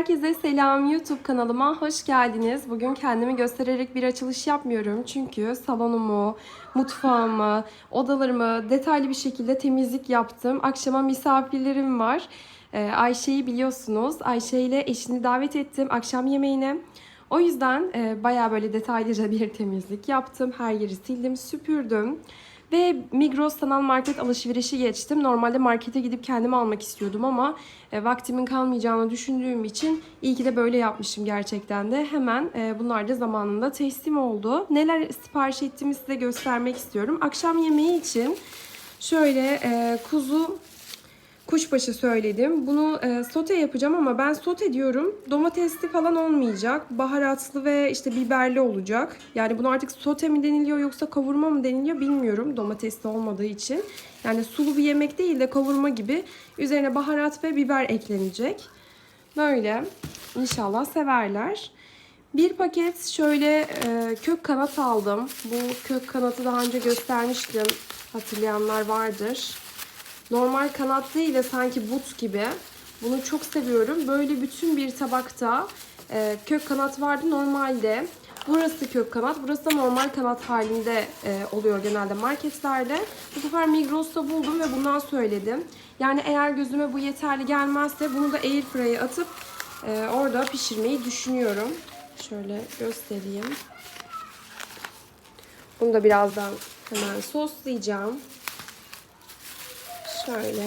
Herkese selam YouTube kanalıma hoş geldiniz. Bugün kendimi göstererek bir açılış yapmıyorum. Çünkü salonumu, mutfağımı, odalarımı detaylı bir şekilde temizlik yaptım. Akşama misafirlerim var. Ee, Ayşe'yi biliyorsunuz. Ayşe ile eşini davet ettim akşam yemeğine. O yüzden e, bayağı böyle detaylıca bir temizlik yaptım. Her yeri sildim, süpürdüm. Ve Migros sanal market alışverişi geçtim. Normalde markete gidip kendime almak istiyordum ama e, vaktimin kalmayacağını düşündüğüm için iyi ki de böyle yapmışım gerçekten de. Hemen e, bunlar da zamanında teslim oldu. Neler sipariş ettiğimi size göstermek istiyorum. Akşam yemeği için şöyle e, kuzu kuşbaşı söyledim. Bunu e, sote yapacağım ama ben sote diyorum. Domatesli falan olmayacak. Baharatlı ve işte biberli olacak. Yani bunu artık sote mi deniliyor yoksa kavurma mı deniliyor bilmiyorum. Domatesli olmadığı için. Yani sulu bir yemek değil de kavurma gibi. Üzerine baharat ve biber eklenecek. Böyle. İnşallah severler. Bir paket şöyle e, kök kanat aldım. Bu kök kanatı daha önce göstermiştim. Hatırlayanlar vardır. Normal kanat değil de sanki but gibi. Bunu çok seviyorum. Böyle bütün bir tabakta e, kök kanat vardı normalde. Burası kök kanat, burası da normal kanat halinde e, oluyor genelde marketlerde. Bu sefer Migros'ta buldum ve bundan söyledim. Yani eğer gözüme bu yeterli gelmezse bunu da airfryer'e atıp e, orada pişirmeyi düşünüyorum. Şöyle göstereyim. Bunu da birazdan hemen soslayacağım. Şöyle.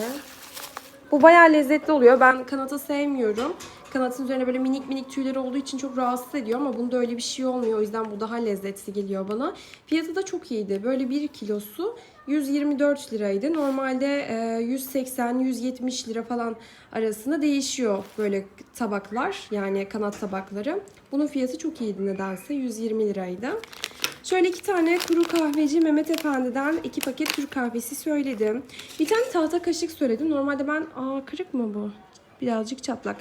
Bu bayağı lezzetli oluyor. Ben kanatı sevmiyorum. Kanatın üzerine böyle minik minik tüyleri olduğu için çok rahatsız ediyor ama bunda öyle bir şey olmuyor. O yüzden bu daha lezzetli geliyor bana. Fiyatı da çok iyiydi. Böyle 1 kilosu 124 liraydı. Normalde 180-170 lira falan arasında değişiyor böyle tabaklar. Yani kanat tabakları. Bunun fiyatı çok iyiydi nedense. 120 liraydı. Şöyle iki tane kuru kahveci Mehmet Efendi'den iki paket Türk kahvesi söyledim. Bir tane tahta kaşık söyledim. Normalde ben... Aa kırık mı bu? Birazcık çatlak.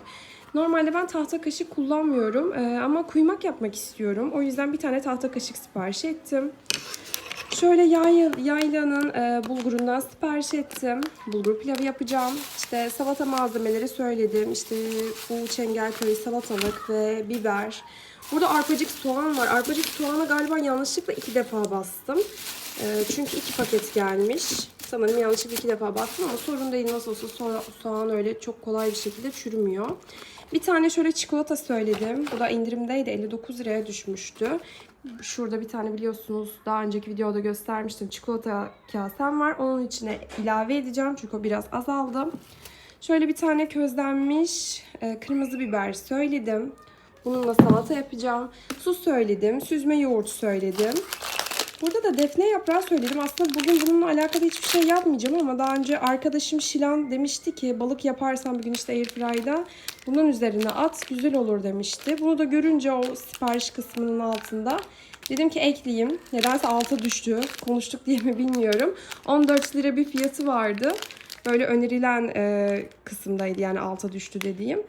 Normalde ben tahta kaşık kullanmıyorum ee, ama kuymak yapmak istiyorum. O yüzden bir tane tahta kaşık sipariş ettim. Şöyle yay, yaylanın e, bulgurundan sipariş ettim. Bulgur pilavı yapacağım. İşte salata malzemeleri söyledim. İşte bu çengelköy salatalık ve biber. Burada arpacık soğan var. Arpacık soğanı galiba yanlışlıkla iki defa bastım. E, çünkü iki paket gelmiş. Sanırım yanlışlıkla iki defa bastım ama sorun değil. Nasıl olsa so- soğan öyle çok kolay bir şekilde çürümüyor. Bir tane şöyle çikolata söyledim. Bu da indirimdeydi. 59 liraya düşmüştü. Şurada bir tane biliyorsunuz daha önceki videoda göstermiştim. Çikolata kasem var. Onun içine ilave edeceğim. Çünkü o biraz azaldı. Şöyle bir tane közlenmiş e, kırmızı biber söyledim. Bununla salata yapacağım. Su söyledim. Süzme yoğurt söyledim. Burada da defne yaprağı söyledim. Aslında bugün bununla alakalı hiçbir şey yapmayacağım ama daha önce arkadaşım Şilan demişti ki balık yaparsan bir gün işte airfryer'da bunun üzerine at güzel olur demişti. Bunu da görünce o sipariş kısmının altında dedim ki ekleyeyim. Nedense alta düştü. Konuştuk diye mi bilmiyorum. 14 lira bir fiyatı vardı. Böyle önerilen e, kısımdaydı yani alta düştü dediğim.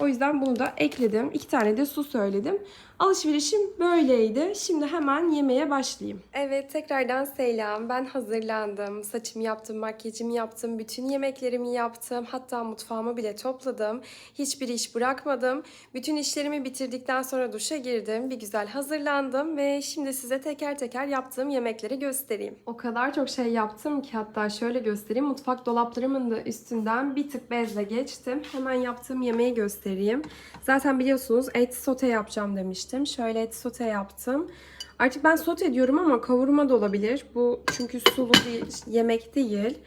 O yüzden bunu da ekledim. İki tane de su söyledim. Alışverişim böyleydi. Şimdi hemen yemeğe başlayayım. Evet tekrardan selam. Ben hazırlandım. Saçımı yaptım, makyajımı yaptım. Bütün yemeklerimi yaptım. Hatta mutfağımı bile topladım. Hiçbir iş bırakmadım. Bütün işlerimi bitirdikten sonra duşa girdim. Bir güzel hazırlandım ve şimdi size teker teker yaptığım yemekleri göstereyim. O kadar çok şey yaptım ki hatta şöyle göstereyim. Mutfak dolaplarımın da üstünden bir tık bezle geçtim. Hemen yaptığım yemeği göstereyim. Zaten biliyorsunuz et sote yapacağım demiştim. Şöyle et sote yaptım. Artık ben sote diyorum ama kavurma da olabilir. Bu çünkü sulu bir yemek değil.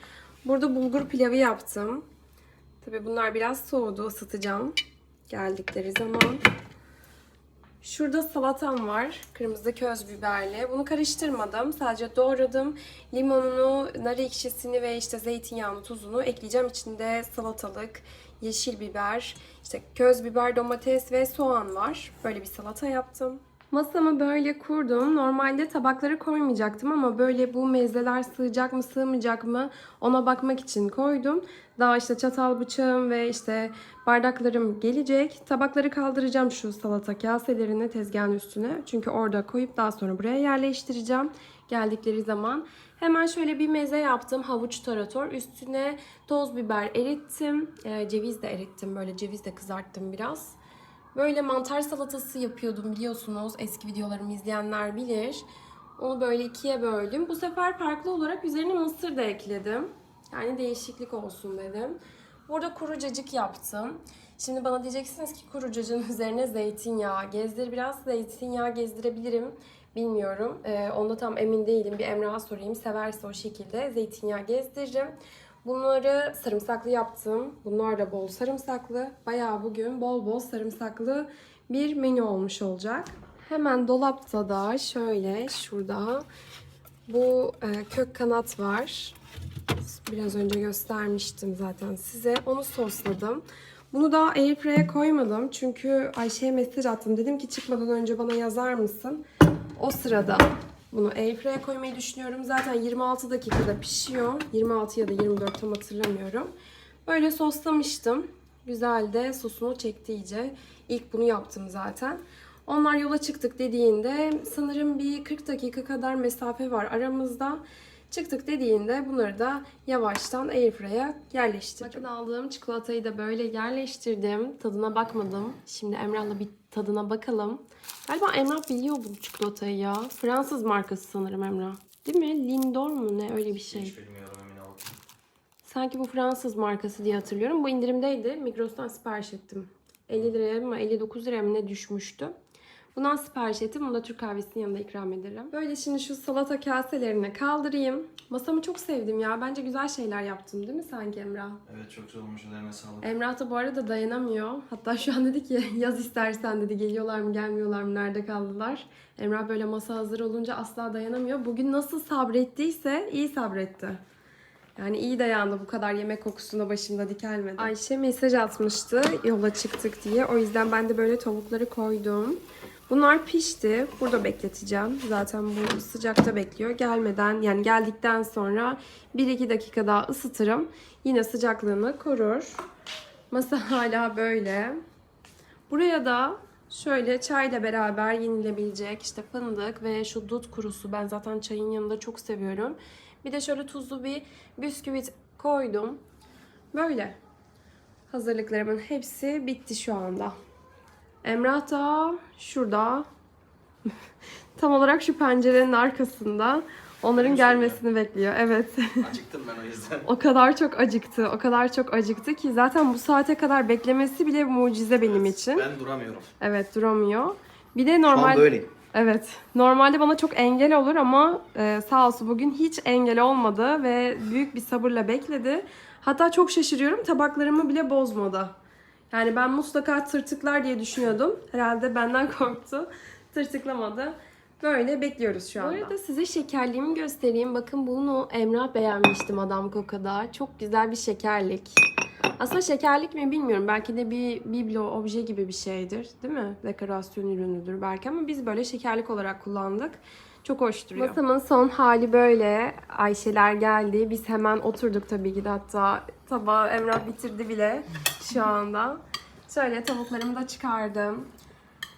Burada bulgur pilavı yaptım. Tabi bunlar biraz soğudu. ısıtacağım geldikleri zaman. Şurada salatam var. Kırmızı köz biberli. Bunu karıştırmadım. Sadece doğradım. Limonunu, nar ekşisini ve işte zeytinyağını, tuzunu ekleyeceğim. İçinde salatalık, yeşil biber, işte köz biber, domates ve soğan var. Böyle bir salata yaptım. Masamı böyle kurdum. Normalde tabakları koymayacaktım ama böyle bu mezeler sığacak mı sığmayacak mı ona bakmak için koydum. Daha işte çatal bıçağım ve işte bardaklarım gelecek. Tabakları kaldıracağım şu salata kaselerini tezgahın üstüne. Çünkü orada koyup daha sonra buraya yerleştireceğim geldikleri zaman. Hemen şöyle bir meze yaptım. Havuç tarator. Üstüne toz biber erittim. Ee, ceviz de erittim. Böyle ceviz de kızarttım biraz. Böyle mantar salatası yapıyordum biliyorsunuz. Eski videolarımı izleyenler bilir. Onu böyle ikiye böldüm. Bu sefer farklı olarak üzerine mısır da ekledim. Yani değişiklik olsun dedim. Burada kuru cacık yaptım. Şimdi bana diyeceksiniz ki kuru cacığın üzerine zeytinyağı gezdir. Biraz zeytinyağı gezdirebilirim. Bilmiyorum. Ee, onda tam emin değilim. Bir Emrah'a sorayım. Severse o şekilde zeytinyağı gezdiririm. Bunları sarımsaklı yaptım. Bunlar da bol sarımsaklı. Bayağı bugün bol bol sarımsaklı bir menü olmuş olacak. Hemen dolapta da şöyle şurada bu e, kök kanat var. Biraz önce göstermiştim zaten size. Onu sosladım. Bunu daha airfryer'e koymadım. Çünkü Ayşe'ye mesaj attım. Dedim ki çıkmadan önce bana yazar mısın? O sırada bunu airfryer'e koymayı düşünüyorum. Zaten 26 dakikada pişiyor. 26 ya da 24 tam hatırlamıyorum. Böyle soslamıştım. Güzel de sosunu çekti iyice. İlk bunu yaptım zaten. Onlar yola çıktık dediğinde sanırım bir 40 dakika kadar mesafe var aramızda. Çıktık dediğinde bunları da yavaştan airfryer'e yerleştirdim. Bakın aldığım çikolatayı da böyle yerleştirdim. Tadına bakmadım. Şimdi Emrah'la bir tadına bakalım. Galiba Emrah biliyor bu çikolatayı ya. Fransız markası sanırım Emrah. Değil mi? Lindor mu ne öyle bir şey. Hiç bilmiyorum emin oldum. Sanki bu Fransız markası diye hatırlıyorum. Bu indirimdeydi. Migros'tan sipariş ettim. 50 liraya mı 59 liraya mı ne düşmüştü. Bundan sipariş ettim. Bunu da Türk kahvesinin yanında ikram ederim. Böyle şimdi şu salata kaselerine kaldırayım. Masamı çok sevdim ya. Bence güzel şeyler yaptım değil mi sanki Emrah? Evet çok güzel olmuş ellerine sağlık. Emrah da bu arada dayanamıyor. Hatta şu an dedi ki yaz istersen dedi geliyorlar mı gelmiyorlar mı nerede kaldılar. Emrah böyle masa hazır olunca asla dayanamıyor. Bugün nasıl sabrettiyse iyi sabretti. Yani iyi dayandı bu kadar yemek kokusuna başında dikelmedi. Ayşe mesaj atmıştı yola çıktık diye. O yüzden ben de böyle tavukları koydum. Bunlar pişti. Burada bekleteceğim. Zaten bu sıcakta bekliyor. Gelmeden yani geldikten sonra 1-2 dakika daha ısıtırım. Yine sıcaklığını korur. Masa hala böyle. Buraya da şöyle çayla beraber yenilebilecek işte fındık ve şu dut kurusu. Ben zaten çayın yanında çok seviyorum. Bir de şöyle tuzlu bir bisküvit koydum. Böyle. Hazırlıklarımın hepsi bitti şu anda. Emrah da şurada. Tam olarak şu pencerenin arkasında. Onların gelmesini bekliyor. Evet. Acıktım ben o yüzden. O kadar çok acıktı, o kadar çok acıktı ki zaten bu saate kadar beklemesi bile mucize benim için. Ben duramıyorum. Evet, duramıyor. Bir de Şu an normal böyleyim. Evet. Normalde bana çok engel olur ama e, sağ olsun bugün hiç engel olmadı ve büyük bir sabırla bekledi. Hatta çok şaşırıyorum tabaklarımı bile bozmadı. Yani ben mutlaka tırtıklar diye düşünüyordum. Herhalde benden korktu. Tırtıklamadı. Böyle bekliyoruz şu anda. Bu arada size şekerliğimi göstereyim. Bakın bunu Emrah beğenmiştim Adam Koka'da. Çok güzel bir şekerlik. Aslında şekerlik mi bilmiyorum. Belki de bir biblo obje gibi bir şeydir. Değil mi? Dekorasyon ürünüdür belki ama biz böyle şekerlik olarak kullandık. Çok hoş duruyor. Masamın son hali böyle. Ayşeler geldi. Biz hemen oturduk tabii ki de hatta tabağı Emrah bitirdi bile şu anda. Şöyle tavuklarımı da çıkardım.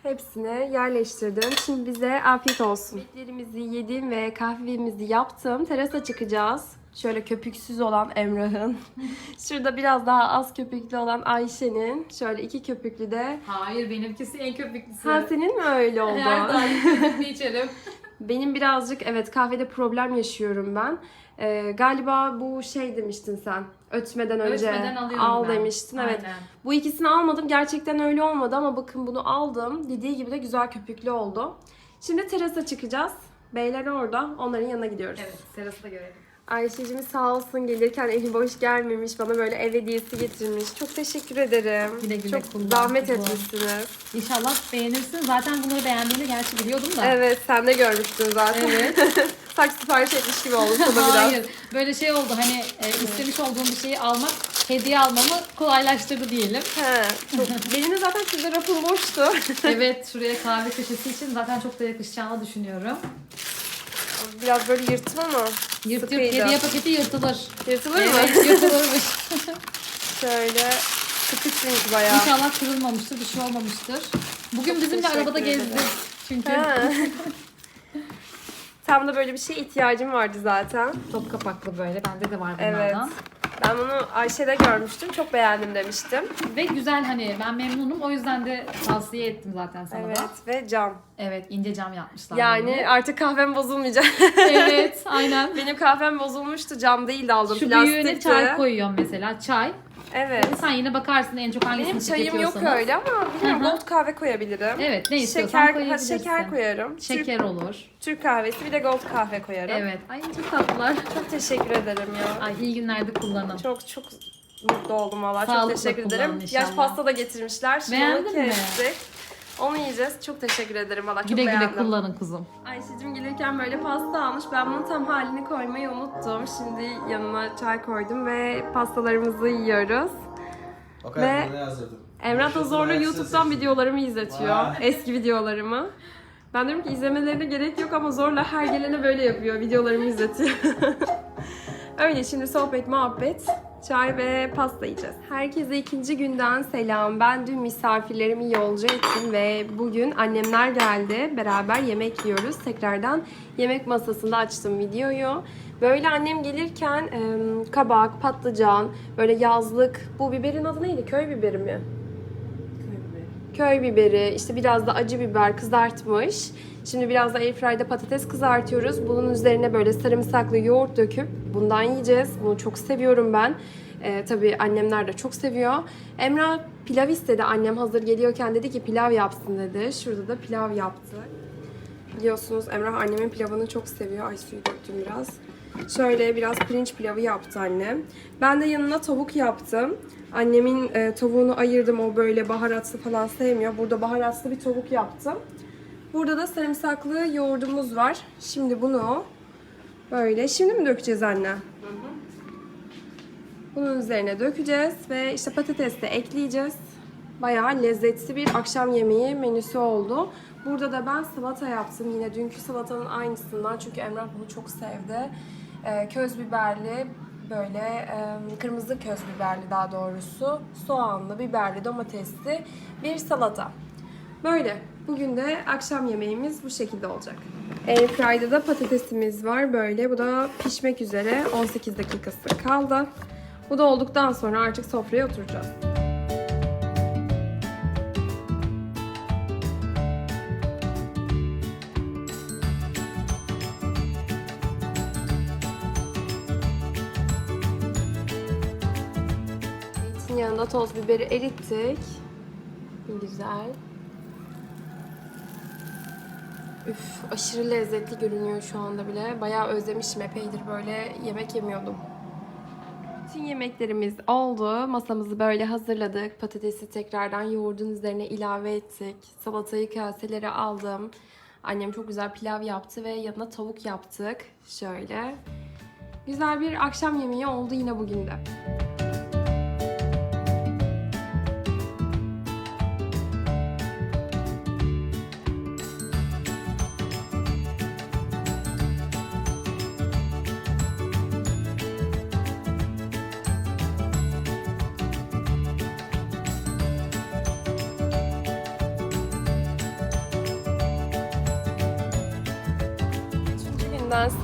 Hepsini yerleştirdim. Şimdi bize afiyet olsun. Yemeklerimizi yedim ve kahvemizi yaptım. Terasa çıkacağız. Şöyle köpüksüz olan Emrah'ın. Şurada biraz daha az köpüklü olan Ayşe'nin. Şöyle iki köpüklü de. Hayır benimkisi en köpüklüsü. Ha senin mi öyle oldu? Her daim köpüklü içerim. Benim birazcık evet kahvede problem yaşıyorum ben. Ee, galiba bu şey demiştin sen. Ötmeden önce alıyorum al ben. demiştin. Evet. Aynen. Bu ikisini almadım. Gerçekten öyle olmadı ama bakın bunu aldım. Dediği gibi de güzel köpüklü oldu. Şimdi terasa çıkacağız. Beyler orada. Onların yanına gidiyoruz. Evet sırası da görelim. Ayşe'cim sağ olsun gelirken eli boş gelmemiş. Bana böyle ev hediyesi getirmiş. Çok teşekkür ederim. Güle güle Çok kullan, zahmet etmişsiniz. İnşallah beğenirsin. Zaten bunları beğendiğini gerçi biliyordum da. Evet sen de görmüştün zaten. Evet. Sak sipariş etmiş gibi oldu sana biraz. Hayır. Böyle şey oldu hani e, istemiş olduğum bir şeyi almak, hediye almamı kolaylaştırdı diyelim. He, çok. Benim de zaten sizde rafım boştu. evet şuraya kahve köşesi için zaten çok da yakışacağını düşünüyorum. Biraz böyle yırttım ama. Yırt yırt sıkıydı. paketi yırtılır. Yırtılır mı? Evet yırtılırmış. Şöyle sıkı çünkü bayağı. İnşallah kırılmamıştır, bir şey olmamıştır. Bugün Çok bizimle arabada ederim. gezdi. Çünkü. Tam da böyle bir şeye ihtiyacım vardı zaten. top kapaklı böyle. Bende de var Evet. Ben bunu Ayşe'de görmüştüm. Çok beğendim demiştim. Ve güzel hani ben memnunum. O yüzden de tavsiye ettim zaten sana Evet da. ve cam. Evet ince cam yapmışlar. Yani böyle. artık kahvem bozulmayacak. evet aynen. Benim kahvem bozulmuştu. Cam değildi aldım. Şu plastikti. büyüğüne çay koyuyorum mesela. Çay. Evet. Sen yine bakarsın en çok hangisini Benim çayım yok tüketiyorsanız. öyle ama bilmiyorum gold kahve koyabilirim. Evet ne istiyorsan Şeker, ha, koyabilirsin. şeker koyarım. Şeker Türk, olur. Türk kahvesi bir de gold kahve koyarım. Evet. Ay çok tatlılar. Çok teşekkür ederim ya. Ay iyi günlerde kullanın. Çok çok mutlu oldum valla. Çok Sağlıkla teşekkür ederim. kullanın inşallah. Yaş pasta da getirmişler. Beğendin mi? kestik. Onu yiyeceğiz. Çok teşekkür ederim valla. Çok Güle güle beğendim. kullanın kuzum. Ayşe'cim gelirken böyle pasta almış. Ben bunun tam halini koymayı unuttum. Şimdi yanına çay koydum ve pastalarımızı yiyoruz. O kadar Ve- ne? Emrah da zorla YouTube'dan videolarımı izletiyor. Vay. Eski videolarımı. Ben diyorum ki izlemelerine gerek yok ama zorla her gelene böyle yapıyor. Videolarımı izletiyor. Öyle şimdi sohbet, muhabbet, çay ve pasta yiyeceğiz. Herkese ikinci günden selam. Ben dün misafirlerimi yolcu ettim ve bugün annemler geldi. Beraber yemek yiyoruz. Tekrardan yemek masasında açtım videoyu. Böyle annem gelirken kabak, patlıcan, böyle yazlık. Bu biberin adı neydi? Köy biberi mi? Köy biberi, işte biraz da acı biber kızartmış. Şimdi biraz da airfryer'da patates kızartıyoruz. Bunun üzerine böyle sarımsaklı yoğurt döküp bundan yiyeceğiz. Bunu çok seviyorum ben. Ee, tabii annemler de çok seviyor. Emrah pilav istedi. Annem hazır geliyorken dedi ki pilav yapsın dedi. Şurada da pilav yaptı. Biliyorsunuz Emrah annemin pilavını çok seviyor. Ay suyu döktüm biraz. Şöyle biraz pirinç pilavı yaptı annem. Ben de yanına tavuk yaptım. Annemin e, tavuğunu ayırdım. O böyle baharatlı falan sevmiyor. Burada baharatlı bir tavuk yaptım. Burada da sarımsaklı yoğurdumuz var. Şimdi bunu böyle. Şimdi mi dökeceğiz anne? Bunun üzerine dökeceğiz ve işte patates de ekleyeceğiz. Bayağı lezzetli bir akşam yemeği menüsü oldu. Burada da ben salata yaptım. Yine dünkü salatanın aynısından. Çünkü Emrah bunu çok sevdi. Ee, köz biberli böyle e, kırmızı köz biberli daha doğrusu soğanlı, biberli, domatesli bir salata. Böyle. Bugün de akşam yemeğimiz bu şekilde olacak. Airfryer'da da patatesimiz var böyle. Bu da pişmek üzere. 18 dakikası kaldı. Bu da olduktan sonra artık sofraya oturacağız. Yanında toz biberi erittik. Güzel. Üf, aşırı lezzetli görünüyor şu anda bile. Bayağı özlemişim epeydir böyle yemek yemiyordum. Bütün yemeklerimiz oldu. Masamızı böyle hazırladık. Patatesi tekrardan yoğurdun üzerine ilave ettik. Salatayı kaselere aldım. Annem çok güzel pilav yaptı ve yanına tavuk yaptık. Şöyle. Güzel bir akşam yemeği oldu yine bugün de.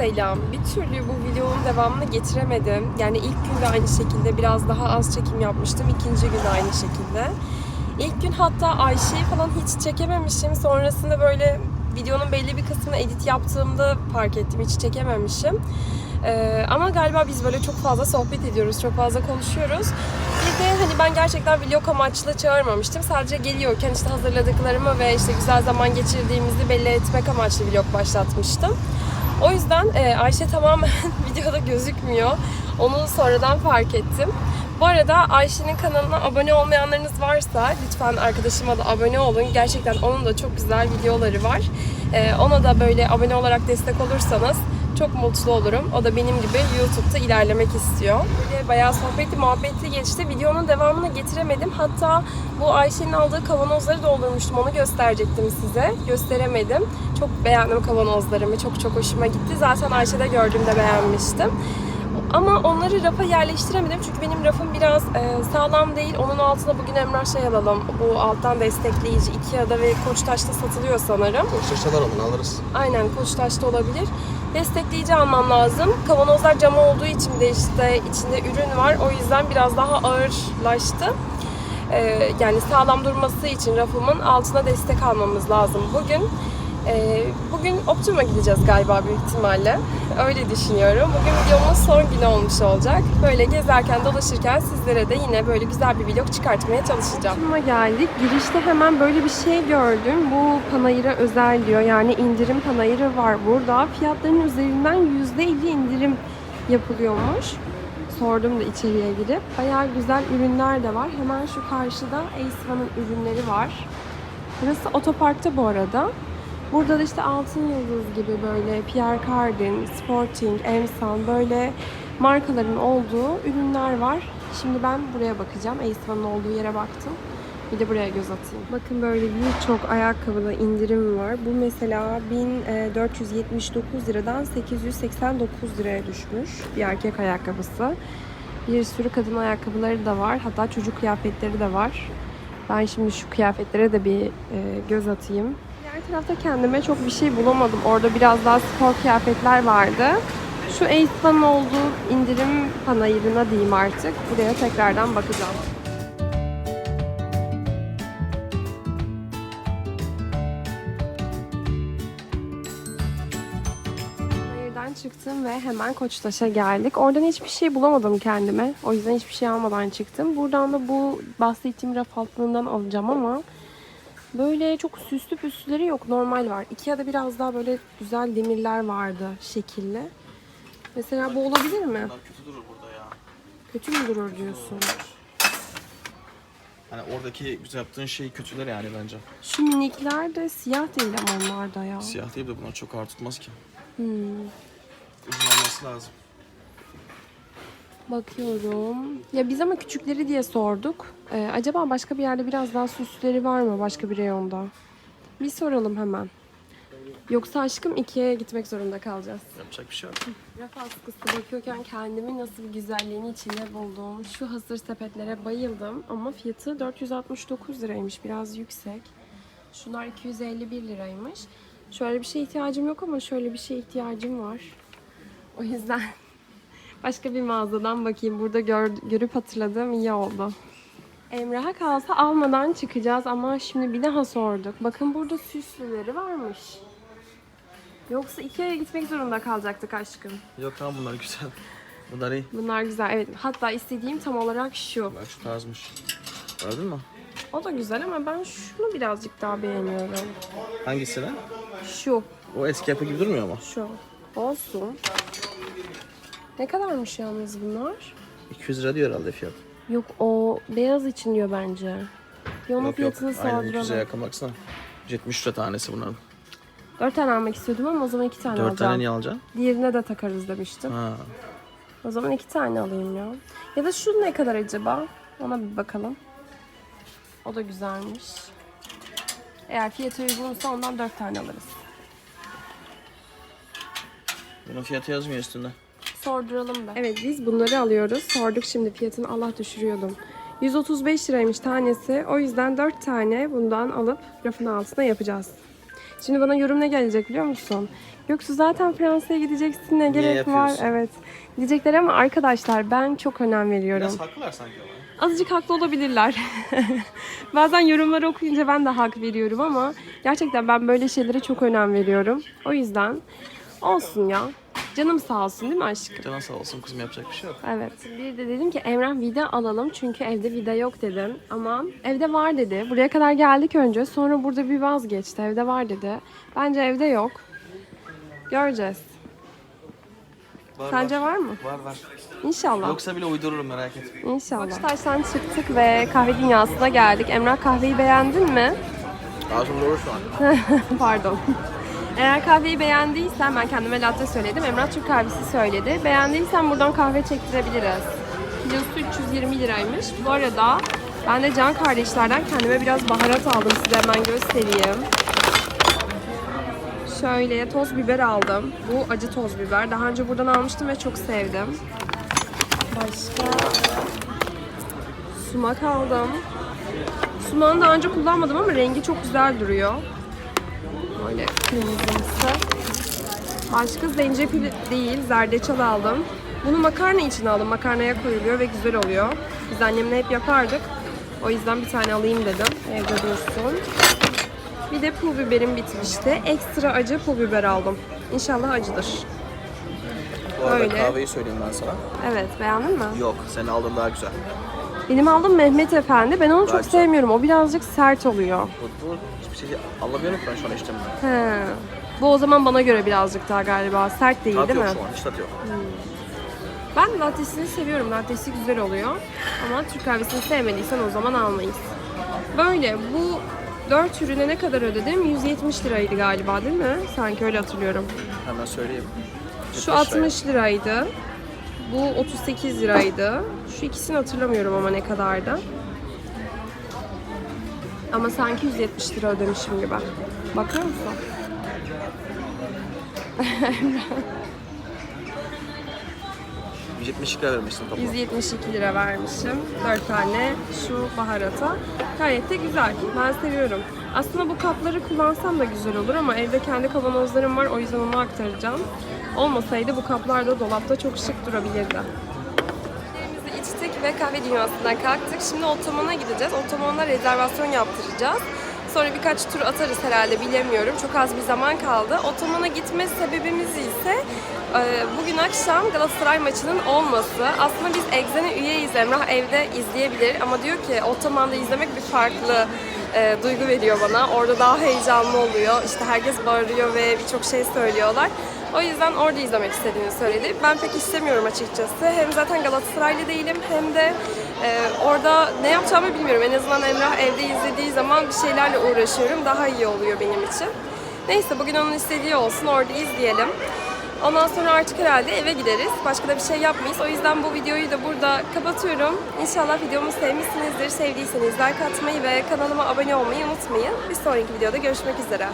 Selam. Bir türlü bu videonun devamını getiremedim. Yani ilk gün de aynı şekilde biraz daha az çekim yapmıştım. İkinci gün de aynı şekilde. İlk gün hatta Ayşe'yi falan hiç çekememişim. Sonrasında böyle videonun belli bir kısmını edit yaptığımda fark ettim. Hiç çekememişim. Ee, ama galiba biz böyle çok fazla sohbet ediyoruz, çok fazla konuşuyoruz. Bir de hani ben gerçekten vlog amaçlı çağırmamıştım. Sadece geliyorken işte hazırladıklarımı ve işte güzel zaman geçirdiğimizi belli etmek amaçlı vlog başlatmıştım. O yüzden e, Ayşe tamamen videoda gözükmüyor. Onu sonradan fark ettim. Bu arada Ayşe'nin kanalına abone olmayanlarınız varsa lütfen arkadaşıma da abone olun. Gerçekten onun da çok güzel videoları var. E, ona da böyle abone olarak destek olursanız çok mutlu olurum. O da benim gibi YouTube'da ilerlemek istiyor. Böyle bayağı sohbetli, muhabbetli geçti. Videonun devamını getiremedim. Hatta bu Ayşe'nin aldığı kavanozları doldurmuştum. Onu gösterecektim size. Gösteremedim. Çok beğendim kavanozlarımı. Çok çok hoşuma gitti. Zaten Ayşe'de gördüğümde beğenmiştim. Ama onları rafa yerleştiremedim çünkü benim rafım biraz e, sağlam değil. Onun altına bugün Emrah şey alalım. Bu alttan destekleyici Ikea'da ve Koçtaş'ta satılıyor sanırım. Koştursalar onu alırız. Aynen Koçtaş'ta olabilir. Destekleyici almam lazım. Kavanozlar cam olduğu için de işte içinde ürün var. O yüzden biraz daha ağırlaştı. Ee, yani sağlam durması için rafımın altına destek almamız lazım bugün. Ee, bugün Optimum'a gideceğiz galiba büyük ihtimalle. Öyle düşünüyorum. Bugün videomun son günü olmuş olacak. Böyle gezerken, dolaşırken sizlere de yine böyle güzel bir vlog çıkartmaya çalışacağım. Optimum'a geldik. Girişte hemen böyle bir şey gördüm. Bu panayıra özel diyor. Yani indirim panayırı var burada. Fiyatların üzerinden %50 indirim yapılıyormuş. Sordum da içeriye girip. Bayağı güzel ürünler de var. Hemen şu karşıda Acevan'ın ürünleri var. Burası otoparkta bu arada. Burada da işte Altın Yıldız gibi böyle Pierre Cardin, Sporting, Emsan böyle markaların olduğu ürünler var. Şimdi ben buraya bakacağım. Acevan'ın olduğu yere baktım. Bir de buraya göz atayım. Bakın böyle birçok ayakkabıda indirim var. Bu mesela 1479 liradan 889 liraya düşmüş. Bir erkek ayakkabısı. Bir sürü kadın ayakkabıları da var. Hatta çocuk kıyafetleri de var. Ben şimdi şu kıyafetlere de bir e, göz atayım. Diğer tarafta kendime çok bir şey bulamadım. Orada biraz daha spor kıyafetler vardı. Şu Ace'dan olduğu indirim panayırına diyeyim artık. Buraya tekrardan bakacağım. Çıktım ve hemen Koçtaş'a geldik. Oradan hiçbir şey bulamadım kendime. O yüzden hiçbir şey almadan çıktım. Buradan da bu bahsettiğim raf altlığından alacağım ama Böyle çok süslü püslüleri yok. Normal var. Ikea'da biraz daha böyle güzel demirler vardı şekilli. Mesela bu olabilir mi? Bunlar kötü durur burada ya. Kötü mü durur diyorsun? Hani oradaki güzel yaptığın şey kötüler yani bence. Şu minikler de siyah değil ama onlar da ya. Siyah değil de bunlar çok ağır tutmaz ki. Hmm. Uzun olması lazım. Bakıyorum. Ya biz ama küçükleri diye sorduk. Ee, acaba başka bir yerde biraz daha süsleri var mı başka bir reyonda? Bir soralım hemen. Yoksa aşkım Ikea'ya gitmek zorunda kalacağız. Yapacak bir şey yok. Raf askısı bakıyorken kendimi nasıl bir güzelliğini içinde buldum. Şu hazır sepetlere bayıldım ama fiyatı 469 liraymış. Biraz yüksek. Şunlar 251 liraymış. Şöyle bir şeye ihtiyacım yok ama şöyle bir şeye ihtiyacım var. O yüzden başka bir mağazadan bakayım. Burada gör- görüp hatırladığım iyi oldu. Emrah'a kalsa almadan çıkacağız ama şimdi bir daha sorduk. Bakın burada süslüleri varmış. Yoksa Ikea'ya gitmek zorunda kalacaktık aşkım. Yok tamam bunlar güzel. Bunlar iyi. Bunlar güzel. Evet. Hatta istediğim tam olarak şu. Bak şu tarzmış. Gördün mü? O da güzel ama ben şunu birazcık daha beğeniyorum. Hangisi lan? Şu. O eski yapı gibi durmuyor mu? Şu. Olsun. Ne kadarmış yalnız bunlar? 200 lira diyor herhalde fiyat. Yok o beyaz için diyor bence. Onun Yok yok. fiyatını Aynen 200'e sorduralım. yakın baksana. 70 lira tanesi bunların. Dört tane almak istiyordum ama o zaman iki tane 4 alacağım. tane niye alacaksın? Diğerine de takarız demiştim. Ha. O zaman iki tane alayım ya. Ya da şu ne kadar acaba? Ona bir bakalım. O da güzelmiş. Eğer fiyatı uygunsa ondan dört tane alırız. Bunun fiyatı yazmıyor üstünde. Sorduralım da. Evet biz bunları alıyoruz. Sorduk şimdi fiyatını Allah düşürüyordum. 135 liraymış tanesi. O yüzden 4 tane bundan alıp rafın altına yapacağız. Şimdi bana yorum ne gelecek biliyor musun? Göksu zaten Fransa'ya gideceksin ne gerek var? yapıyorsun? Evet. Diyecekler ama arkadaşlar ben çok önem veriyorum. Biraz haklılar sanki ama. Azıcık haklı olabilirler. Bazen yorumları okuyunca ben de hak veriyorum ama gerçekten ben böyle şeylere çok önem veriyorum. O yüzden olsun ya. Canım sağ olsun değil mi aşkım? Canın sağ olsun kızım yapacak bir şey yok. Evet. Bir de dedim ki Emrah vida alalım çünkü evde vida yok dedim. Ama evde var dedi. Buraya kadar geldik önce. Sonra burada bir vazgeçti. Evde var dedi. Bence evde yok. Göreceğiz. Var, Sence var mı? Var var. İnşallah. Yoksa bile uydururum merak etme. İnşallah. Koçtaş'tan çıktık ve kahve dünyasına geldik. Emrah kahveyi beğendin mi? Ağzım doğru şu an. Pardon. Eğer kahveyi beğendiysen ben kendime latte söyledim. Emrah Türk kahvesi söyledi. Beğendiysen buradan kahve çektirebiliriz. Kilosu 320 liraymış. Bu arada ben de Can kardeşlerden kendime biraz baharat aldım. Size hemen göstereyim. Şöyle toz biber aldım. Bu acı toz biber. Daha önce buradan almıştım ve çok sevdim. Başka sumak aldım. Sumağını daha önce kullanmadım ama rengi çok güzel duruyor. Böyle kırmızımsı. Başka zencefil değil, zerdeçal aldım. Bunu makarna için aldım. Makarnaya koyuluyor ve güzel oluyor. Biz annemle hep yapardık. O yüzden bir tane alayım dedim. Evde dursun. Bir de pul biberim bitmişti. Ekstra acı pul biber aldım. İnşallah acıdır. Bu arada Öyle. kahveyi söyleyeyim ben sana. Evet, beğendin mi? Yok, senin aldığın daha güzel. Benim aldığım Mehmet Efendi. Ben onu çok sevmiyorum. O birazcık sert oluyor. Bu, bu hiçbir şey anlamıyorum ki ben şu an içtim. He. Bu o zaman bana göre birazcık daha galiba. Sert değil Tat değil yok mi? şu an, hiç tat yok. Ben lattesini seviyorum. Lattesi güzel oluyor. Ama Türk kahvesini sevmediysen o zaman almayız. Böyle bu 4 ürüne ne kadar ödedim? 170 liraydı galiba değil mi? Sanki öyle hatırlıyorum. Hemen söyleyeyim. Şu 60 liraydı. Bu 38 liraydı. Şu ikisini hatırlamıyorum ama ne kadardı. Ama sanki 170 lira ödemişim gibi. Bakar mısın? 172 lira vermişsin toplam. 172 lira vermişim. 4 tane şu baharata. Gayet de güzel. Ben seviyorum. Aslında bu kapları kullansam da güzel olur ama evde kendi kavanozlarım var. O yüzden onu aktaracağım. Olmasaydı bu kaplar da dolapta çok şık durabilirdi. İçtik ve kahve dünyasından kalktık. Şimdi Otoman'a gideceğiz. Otoman'a rezervasyon yaptıracağız. Sonra birkaç tur atarız herhalde bilemiyorum. Çok az bir zaman kaldı. Otoman'a gitme sebebimiz ise e, bugün akşam Galatasaray maçının olması. Aslında biz Exen'e üyeyiz. Emrah evde izleyebilir ama diyor ki Otoman'da izlemek bir farklı e, duygu veriyor bana. Orada daha heyecanlı oluyor. İşte herkes bağırıyor ve birçok şey söylüyorlar. O yüzden orada izlemek istediğini söyledi. Ben pek istemiyorum açıkçası. Hem zaten Galatasaraylı değilim hem de e, orada ne yapacağımı bilmiyorum. En azından Emrah evde izlediği zaman bir şeylerle uğraşıyorum. Daha iyi oluyor benim için. Neyse bugün onun istediği olsun. Orada izleyelim. Ondan sonra artık herhalde eve gideriz. Başka da bir şey yapmayız. O yüzden bu videoyu da burada kapatıyorum. İnşallah videomu sevmişsinizdir. Sevdiyseniz like atmayı ve kanalıma abone olmayı unutmayın. Bir sonraki videoda görüşmek üzere.